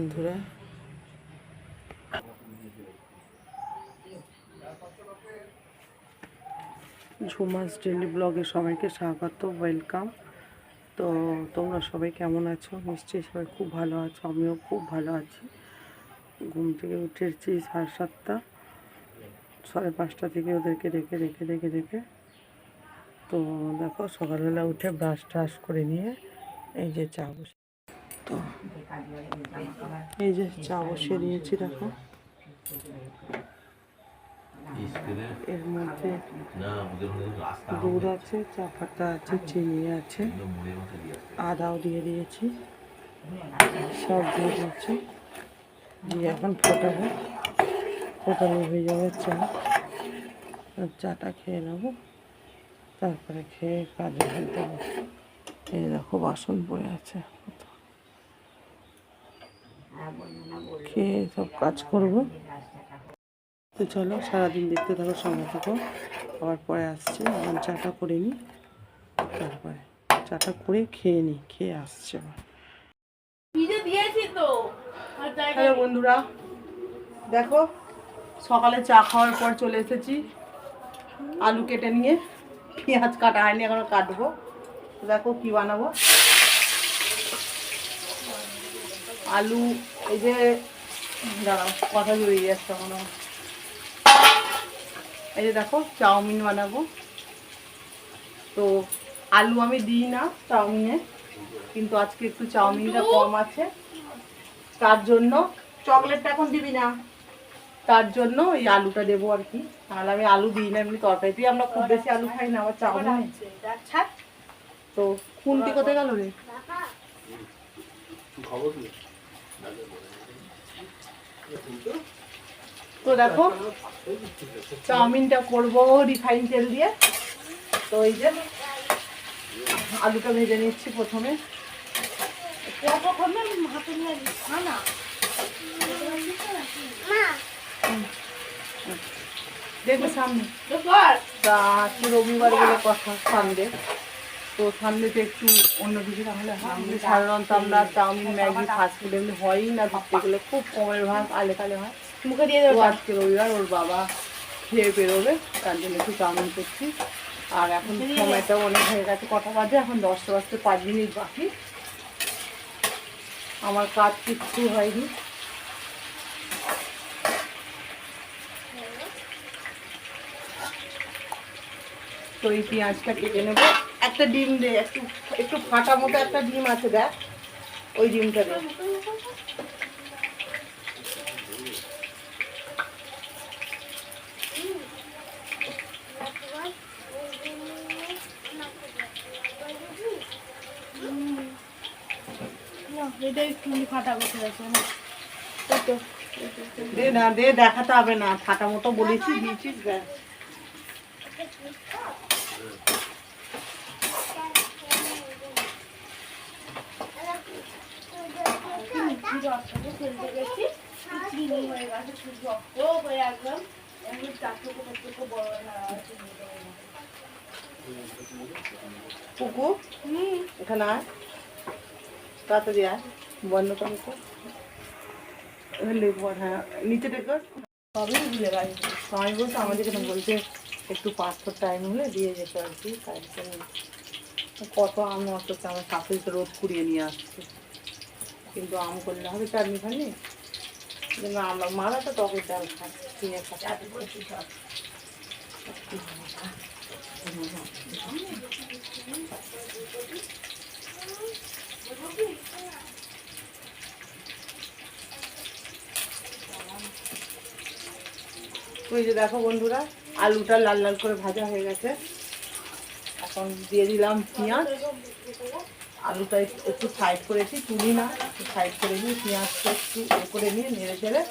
বন্ধুরা। ঝুমাস ডেলি ব্লগে সবাইকে স্বাগত, ওয়েলকাম। তো তোমরা সবাই কেমন আছো? নিশ্চয়ই সবাই খুব ভালো আছো, আমিও খুব ভালো আছি। ঘুম থেকে উঠেছি সাড়ে সাতটা, সাড়ে পাঁচটা থেকে ওদেরকে রেখে রেখে রেখে রেখে তো দেখো, সকালবেলা উঠে ব্রাশ ট্রাশ করে নিয়ে এই যে চা বসে তো। এই যে চা বসিয়ে দিয়েছি, দেখো। এর মধ্যে দুধ আছে, চা পাতা আছে, চিনি আছে, আদাও দিয়ে দিয়েছি। সব দিয়ে দিয়েছি। দিয়ে এখন ফোটাবো। ফোটানো হয়ে যাবে চা। চাটা খেয়ে নেব। তারপরে খেয়ে কাজে দেবো। এই দেখো, বাসন পড়ে আছে। খেয়ে সব কাজ করব। তো চলো সারাদিন দেখতে থাকো সঙ্গে থাকো। আবার পরে আসছে এখন চাটা করে নিই তারপরে চাটা করে খেয়ে নিই খেয়ে আসছে আবার। হ্যালো বন্ধুরা দেখো সকালে চা খাওয়ার পর চলে এসেছি আলু কেটে নিয়ে। পেঁয়াজ কাটা হয়নি এখনও কাটবো। দেখো কি বানাবো। আলু এই যে দাঁড়াও কথা জড়িয়ে যাচ্ছে এখন। আমার। এই যে দেখো চাউমিন বানাবো। তো আলু আমি দিই না চাউমিনে কিন্তু আজকে একটু চাউমিনটা কম আছে। তার জন্য চকলেটটা এখন দিবি না। তার জন্য ওই আলুটা দেবো আর কি। তাহলে আমি আলু দিই না এমনি তরকারিতেই আমরা খুব বেশি আলু খাই না আমার চাউমিন। তো খুন্তি কোথায় গেল রে? তো দেখো চাউমিনটা করব রিফাইন তেল দিয়ে। তো এই যে আলুটা ভেজে নিচ্ছি প্রথমে। দেখবে সামনে। রবিবার বলে কথা সানডে তো সানডেতে একটু অন্য কিছু তাহলে সাধারণত আমরা চাউমিন ম্যাগি ফাস্ট ফুড এমনি হয়ই না ধরতে গেলে খুব কমের ভাগ আলে কালে হয়। মুখে দিয়ে দেবো আজকে রবিবার ওর বাবা খেয়ে বেরোবে তার জন্য একটু চাউমিন করছি। আর এখন সময়টাও অনেক হয়ে গেছে কটা বাজে এখন দশটা বাজতে পাঁচ মিনিট বাকি। আমার কাজ কিচ্ছু হয়নি। তো এই পেঁয়াজটা কেটে নেব। একটা ডিম দে একটু একটু ফাটা মতো একটা ডিম আছে দেখ। ওই ডিমটা দে। দে না দে দেখাতে হবে না। ফাটা মতো বলেছি দিয়েছিস ব্যাস কুকু এখানে আয়। তাড়াতাড়ি আয়। বন্ধ করে হ্যাঁ নিচে দেখো সবই ভুলে গেছে। সবাই বলছে আমাদের এখানে বলছে একটু পাঁচশো টাইম হলে দিয়ে যেতে আর কি তাই কত আম হচ্ছে আমার শাশুড়ি রোদ কুড়িয়ে নিয়ে আসছে। কিন্তু আম করলে হবে চাটনি খানি আমরা মারা তো টকের ডাল খায় কিনে যে দেখো বন্ধুরা, আলুটা লাল লাল করে ভাজা হয়ে গেছে। এখন দিয়ে দিলাম পেঁয়াজ। আলুটা একটু- সাইড করেছি তুলি না, একটু সাইড করে নিয়ে পেঁয়াজটা একটু এ করে নিয়ে নেড়ে চেড়ে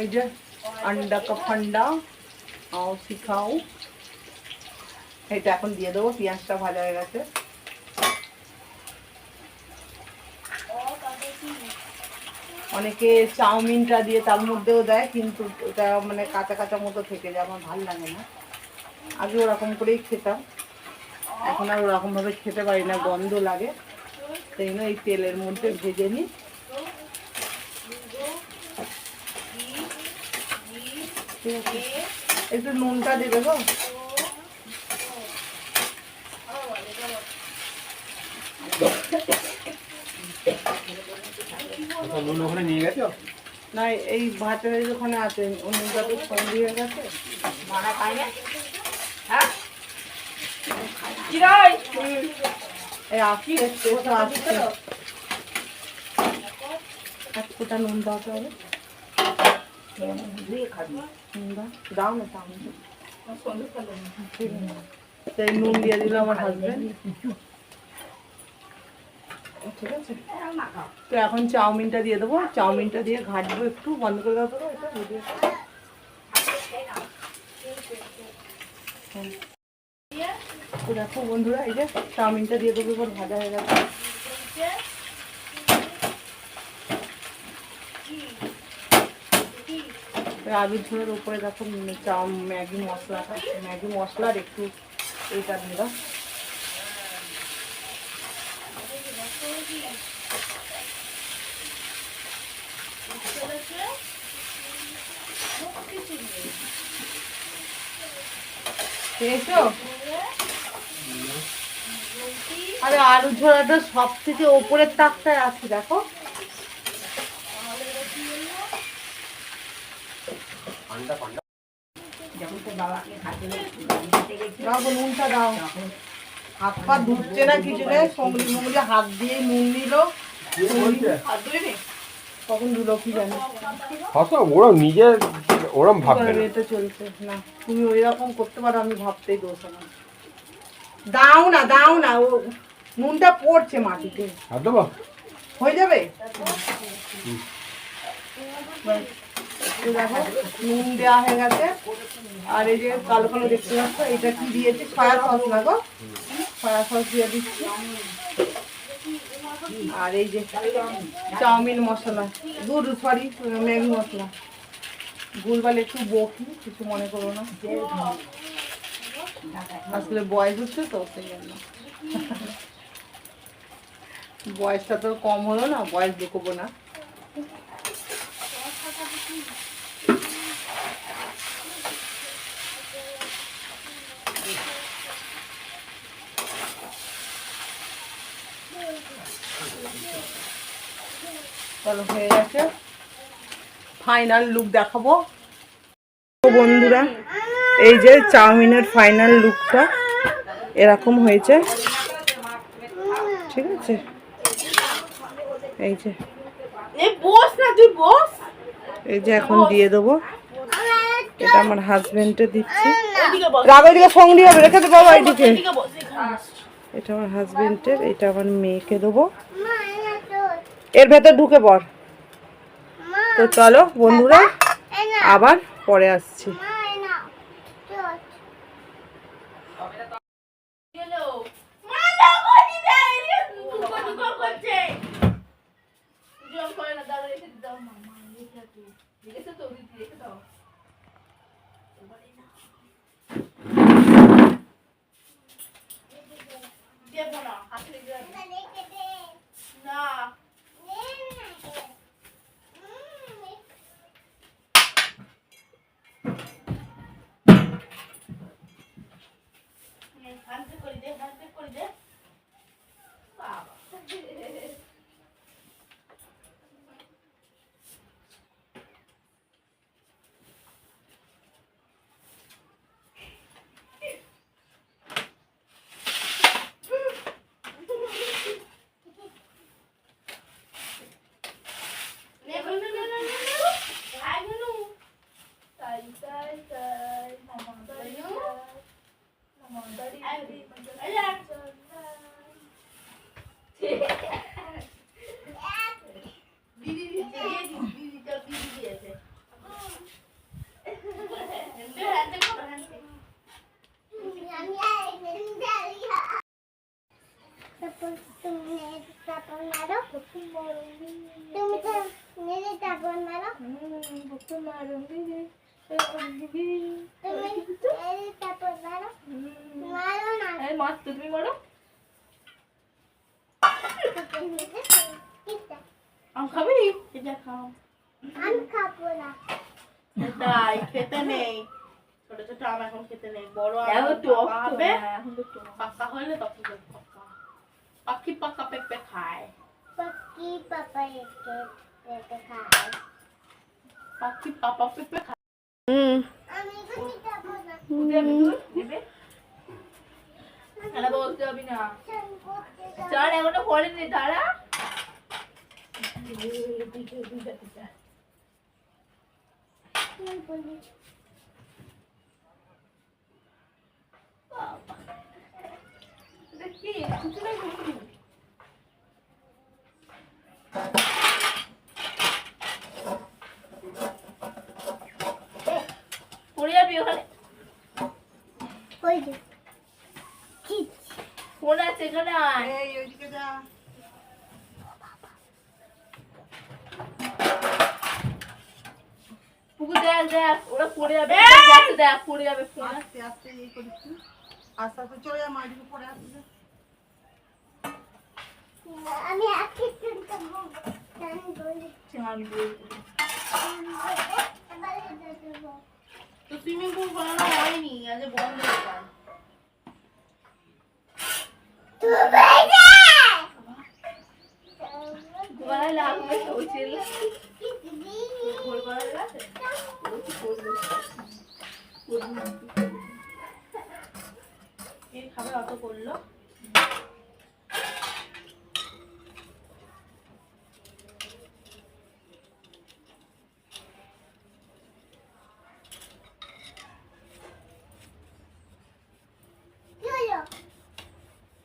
এই যে আন্ডা কা ফান্ডা, আও শিখাও। এটা এখন দিয়ে দেবো, পেঁয়াজটা ভাজা হয়ে গেছে। অনেকে চাউমিনটা দিয়ে তার মধ্যেও দেয়, কিন্তু ওটা মানে কাঁচা কাঁচা মতো থেকে যায়, আমার ভালো লাগে না। আগে ওরকম করেই খেতাম। এখন আর ওরকমভাবে খেতে পারি না, গন্ধ লাগে। সেই জন্য এই তেলের মধ্যে ভেজে নিই। একটু নুনটা দেবে গো। নুন ওখানে নিয়ে গেছো? না এই ভাতের ওখানে আছে নুনটা তো সন্ধি হয়ে? গেছে এই আসি একটু একটু আসছে। এক ফোঁটা নুন দাও তো দাও। না। সেই নুন দিয়ে দিল আমার হাজবেন্ড ঠিক আছে? তো এখন চাউমিনটা দিয়ে দেবো। চাউমিনটা দিয়ে ঘাটবো একটু, বন্ধ করে দেবো দেখো বন্ধুরা, এই যে চাউমিনটা দিয়ে দেবো, এবার ভাজা হয়ে গেছে। আলুর ঝোলের উপরে দেখো চাউ ম্যাগি মশলাটা। ম্যাগি মশলার একটু এইটা দিয়ে আরে আলু ঝোলাটা সব থেকে ওপরের তাকটায় আছে দেখো। দাও গো, নুনটা দাও। হাত পা ধুচ্ছে না কিছু নেই সঙ্গলি মঙ্গলি হাত দিয়ে নুন নিল। কখন ধুলো কি জানি। হতো ওরা নিজে ওরম ভাববে এটা চলছে না তুমি ওই রকম করতে পারো আমি ভাবতেই দোষ দাও না দাও না ও নুনটা পড়ছে মাটিতে। আর দেবো? হয়ে যাবে? দেখো নুন দেওয়া হয়ে গেছে। আর এই যে কালো কালো দেখতে পাচ্ছ এটা কি দিয়েছি? সয়া সস না গো? সয়া সস দিয়ে দিচ্ছি। আর এই যে চাউমিন মশলা দুধ সরি ম্যাগি মশলা। ভুলভাল একটু বকি, কিছু মনে করো না। আসলে বয়স হচ্ছে তো, সেই জন্য। বয়সটা তো কম হলো না, বয়স দেখব না। চলো হয়ে গেছে। ফাইনাল লুক দেখাবো। বন্ধুরা এই যে চাউমিনের ফাইনাল লুকটা এরকম হয়েছে। ঠিক আছে? এই যে। এই যে এখন দিয়ে দেবো। এটা আমার হাজবেন্ডে দিচ্ছি। রাগো এদিকে সঙ্গি হবে রেখে দেবো এদিকে এটা আমার হাজবেন্ডের এটা আমার মেয়েকে দেবো। এর ভেতর ঢুকে পড়। তো চলো বন্ধুরা আবার পরে আসছি। তারপর তুমি তারপর মারো তুমি তো মেরে এই মাছ তো তুমি মারো আম খাবি এটা খাও তাই খেতে নেই ছোট ছোট আম এখন খেতে নেই বড় আম এখন যখন টক পাকা তো, হবে হ্যাঁ, এখন তো টক। পাকা হলে তখন দেখ পাকা পাখি পাকা পেঁপে খায় পাখি পাপা পেঁপে খায় হুম দেবে তুই? দেবে? তাহলে বলতে হবে না। চার এখনও পড়েনি এটা কি? কিছু পড়ে যাবি ওখানে? ফোন আছে এখানে আয় পুকুর দেখ দেখ ওরা পড়ে যাবে যাচ্ছে দেখ পড়ে যাবে ফোন আস্তে আস্তে এই করিস আস্তে আস্তে চলে যা মাটির উপরে আসতে আমি আজকে চান তো সুইমিং পুল বানানো হয়নি আজ বন্ধ হয়ে যায় গলায় লাগবে তো ওই ছেলে গোল গলায় লাগবে ওই কি করবে করবে না। এই খাবার অত করল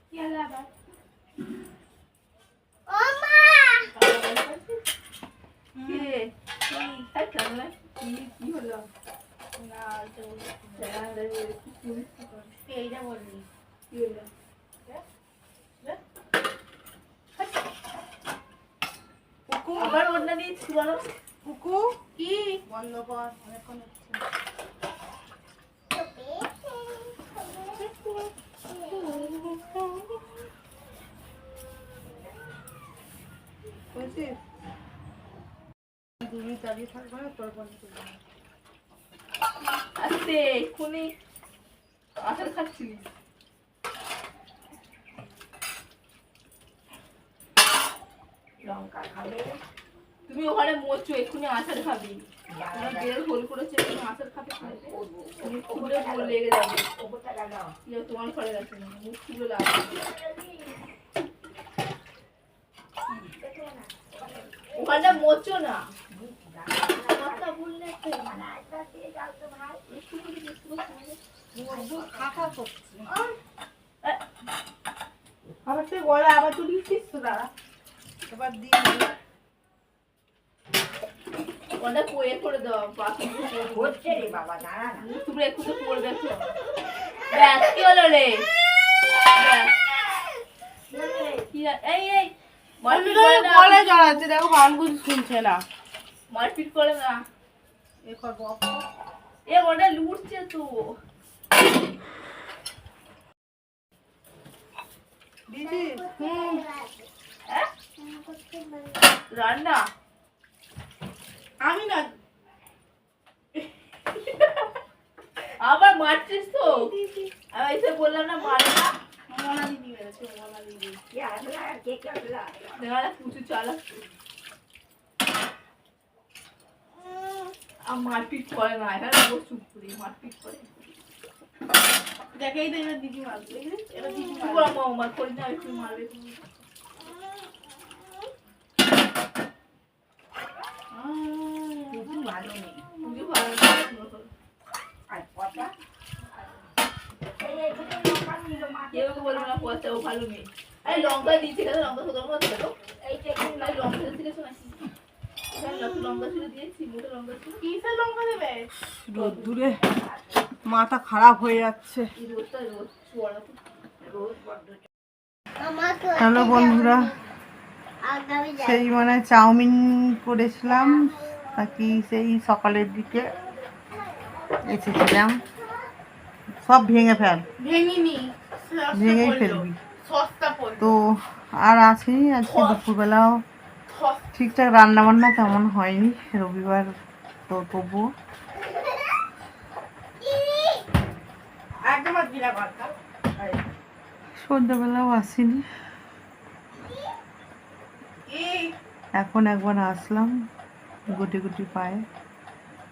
কি হলো আবার কি রে? এই কান্না, কি- কি হলো? না, তো জানালা দিয়ে কি করছিস? এইটা বললি। কি হলো? হ্যাঁ? হ্যাঁ? আবার ওড়না দিয়েছি বলো কুকু কি বন্ধ কর অনেকক্ষণ হচ্ছে বুঝছিস দু দাঁড়িয়ে থাকবে না তোর বন্ধ করব এক্ষুনি। লঙ্কা খাবে। তুমি ওখানে মোচো এক্ষুনি আচার খাবি। বের হোল করেছে তুমি আচার খাবে তুমি খুলে লেগে যাবে। তোমার ঘরে গেছে মুখ খুলে লাগবে ওখানটা মোচো না। কথা বললে আবার তুই গলা আবার তুই লিখছিস তো দাঁড়া। এবার দিয়ে ওটা কয়ে করে দাও বাকি হচ্ছে রে বাবা দাঁড়া না। তুমি একটু তো পড়বে তো ব্যাস কি হলো রে? ব্যাস। কি এই এই। জড়াচ্ছে দেখো শুনছে না। মারপিট করে না। এ করব। এ ওটা লুটছে তো। দিদি হ্যাঁ? রান্না? আমি না। আবার মারছিস তো? আমি বললাম না মারে না। মনা দিদি। মারপিট করে না এরা চুপ করি মারপিট করে দেখেই তো দিদি মারবে? এটা দিদি মারবে করে মা মার করি না তুমি দিদি ভালো নেই পুজো ভালো না আর কথা কেউ বলবে না পয়সা ও ভালো মেয়ে। আরে লঙ্কা দিয়েছে কেন লঙ্কা এইটা একটু না লঙ্কা দিয়েছি রোদ্দুরে মাথা খারাপ হয়ে যাচ্ছে। হ্যালো বন্ধুরা। সেই মানে চাউমিন করেছিলাম নাকি সেই সকালের দিকে এসেছিলাম। সব ভেঙে ফেল। ভেঙিনি। ভেঙেই ফেলবি। তো আর আসেনি আজকে দুপুরবেলাও। ঠিকঠাক রান্না বান্না তেমন হয়নি রবিবার তো তবুও। সন্ধ্যাবেলাও আসেনি। এই এখন একবার আসলাম গুটি গুটি পায়ে।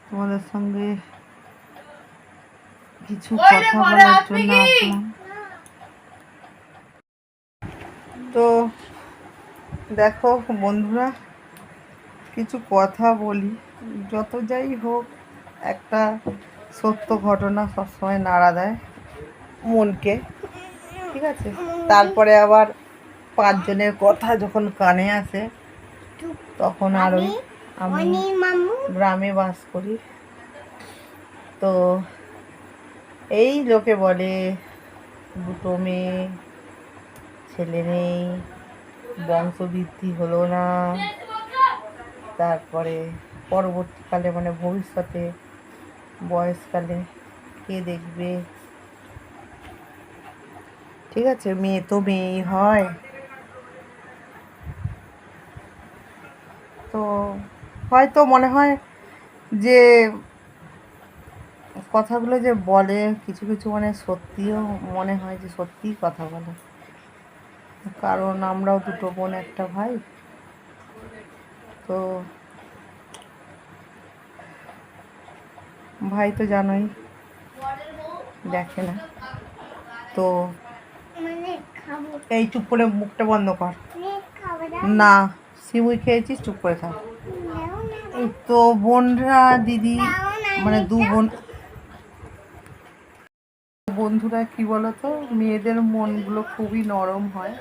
তোমাদের সঙ্গে কিছু কথা বলার জন্য আসলাম। তো দেখো বন্ধুরা, কিছু কথা বলি। যত যাই হোক, একটা সত্য ঘটনা সবসময় নাড়া দেয় মনকে, ঠিক আছে? তারপরে আবার পাঁচজনের কথা যখন কানে আসে, তখন আরোই আমি গ্রামে বাস করি। তো এই লোকে বলে, দুটো মেয়ে ছেলে নেই, বংশবৃদ্ধি হলো না। তারপরে পরবর্তীকালে মানে ভবিষ্যতে বয়সকালে কে দেখবে? ঠিক আছে, মেয়ে তো মেয়েই হয়। তো হয়তো মনে হয় যে কথাগুলো যে বলে, কিছু কিছু মানে সত্যিও মনে হয় যে সত্যিই কথা বলে। কারণ আমরাও দুটো বোন একটা ভাই। তো ভাই তো জানোই দেখে না। তো এই চুপ করে মুখটা বন্ধ কর। না সিমুই খেয়েছিস চুপ করে থাক। তো বোনরা দিদি মানে দু বোন বন্ধুরা কি বলতো? মেয়েদের মনগুলো খুবই নরম হয়।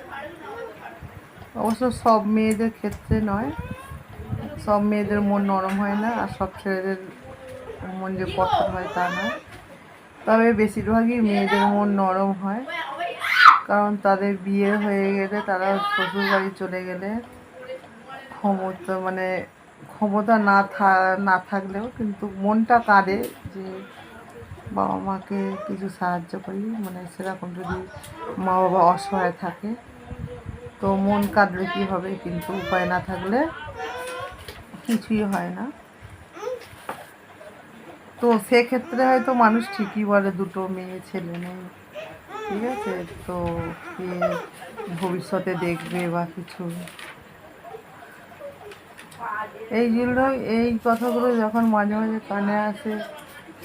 অবশ্য সব মেয়েদের ক্ষেত্রে নয়। সব মেয়েদের মন নরম হয় না, আর সব ছেলেদের মন যে কঠোর হয় তা নয়। তবে বেশিরভাগই মেয়েদের মন নরম হয়, কারণ তাদের বিয়ে হয়ে গেলে তারা শ্বশুর বাড়ি চলে গেলে ক্ষমতা মানে ক্ষমতা না না থাকলেও কিন্তু মনটা কাঁদে যে বাবা মাকে কিছু সাহায্য করি মানে সেরকম যদি মা বাবা অসহায় থাকে, তো মন কাঁদলে কী হবে? কিন্তু উপায় না থাকলে কিছুই হয় না। তো সেক্ষেত্রে হয়তো মানুষ ঠিকই বলে, দুটো মেয়ে, ছেলে নেই ঠিক আছে? তো কে ভবিষ্যতে দেখবে বা কিছু। এই জন্য এই কথাগুলো যখন মাঝে মাঝে কানে আসে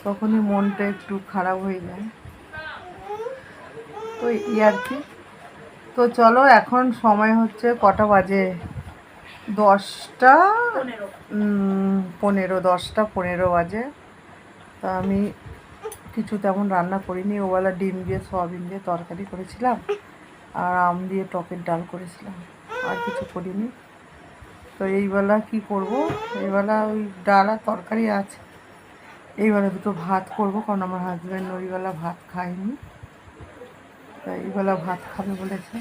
তখনই মনটা একটু খারাপ হয়ে যায়। তো এই আর কি। তো চলো, এখন সময় হচ্ছে কটা বাজে? দশটা পনেরো দশটা পনেরো বাজে। তা আমি কিছু তেমন রান্না করিনি, ওবেলা ডিম দিয়ে সয়াবিন দিয়ে তরকারি করেছিলাম, আর আম দিয়ে টকের ডাল করেছিলাম, আর কিছু করিনি। তো এইবেলা কি করব? এইবেলা ওই ডাল আর তরকারি আছে। এইবেলা দুটো ভাত করব, কারণ আমার হাজব্যান্ড ওইবেলা ভাত খায়নি। তো এইবেলা ভাত খাবে বলেছে।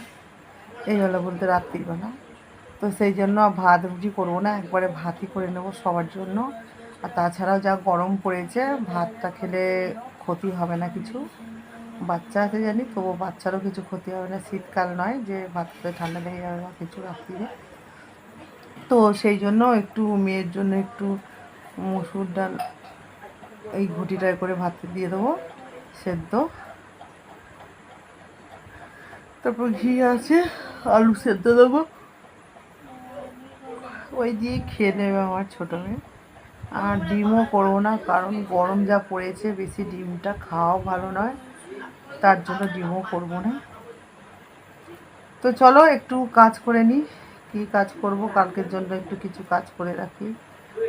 এইবেলা বলতে রাত্রিবেলা। তো সেই জন্য ভাত রুটি করব না, একবারে ভাতই করে নেব সবার জন্য। আর তাছাড়াও যা গরম পড়েছে, ভাতটা খেলে ক্ষতি হবে না কিছু। বাচ্চা আছে জানি তবু বাচ্চারও কিছু ক্ষতি হবে না। শীতকাল নয় যে খেলে ঠান্ডা লেগে যাবে বা কিছু রাত্রিরে। তো সেই জন্য একটু মেয়ের জন্য একটু মসুর ডাল এই ঘুটিটায় করে ভাত দিয়ে দেবো, সেদ্ধ। তারপর ঘি আছে, আলু সেদ্ধ দেবো। ওই দিয়ে খেয়ে নেবে আমার ছোটো মেয়ে। আর ডিমও করব না, কারণ গরম যা পড়েছে, বেশি ডিমটা খাওয়াও ভালো নয়। তার জন্য ডিমও করব না। তো চলো একটু কাজ করে নিই, কী কাজ করব, কালকের জন্য একটু কিছু কাজ করে রাখি।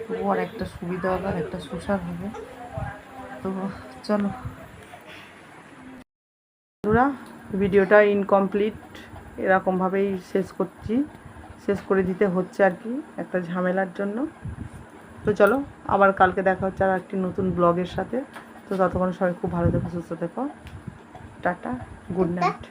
তবু অনেকটা সুবিধা হবে, অনেকটা সুসার হবে। তো চলো। বন্ধুরা, ভিডিওটা ইনকমপ্লিট এরকমভাবেই শেষ করছি। শেষ করে দিতে হচ্ছে আর কি, একটা ঝামেলার জন্য। তো চলো, আবার কালকে দেখা হচ্ছে আর একটি নতুন ব্লগের সাথে। তো ততক্ষণ সবাই খুব ভালো থেকো, সুস্থ থেকো। Tata, good night.